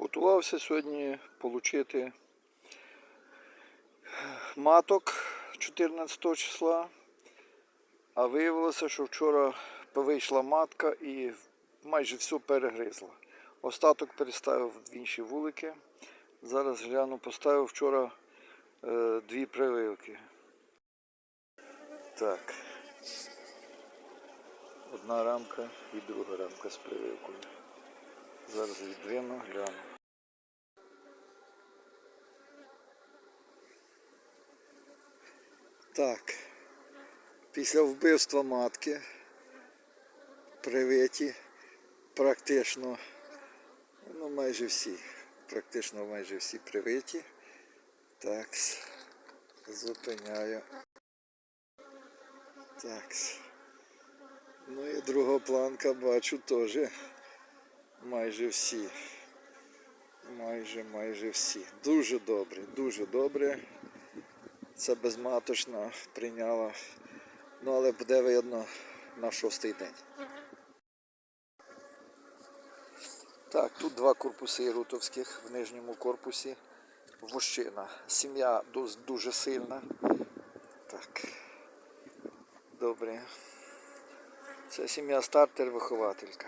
Готувався сьогодні отримати маток 14 числа, а виявилося, що вчора вийшла матка і майже все перегризла. Остаток переставив в інші вулики. Зараз гляну, поставив вчора е, дві прививки. Так. Одна рамка і друга рамка з прививкою. Зараз відвину, гляну. Так. Після вбивства матки привиті практично, ну майже всі, практично майже всі привиті. Так, зупиняю. Так. Ну і друга планка бачу теж майже всі. Майже, майже всі. Дуже добре, дуже добре. Це безматочна прийняла. Ну, але буде видно на шостий день. Так, тут два корпуси рутовських в нижньому корпусі. Вощина. Сім'я дуже сильна. Так. Добре. Це сім'я стартер-вихователька.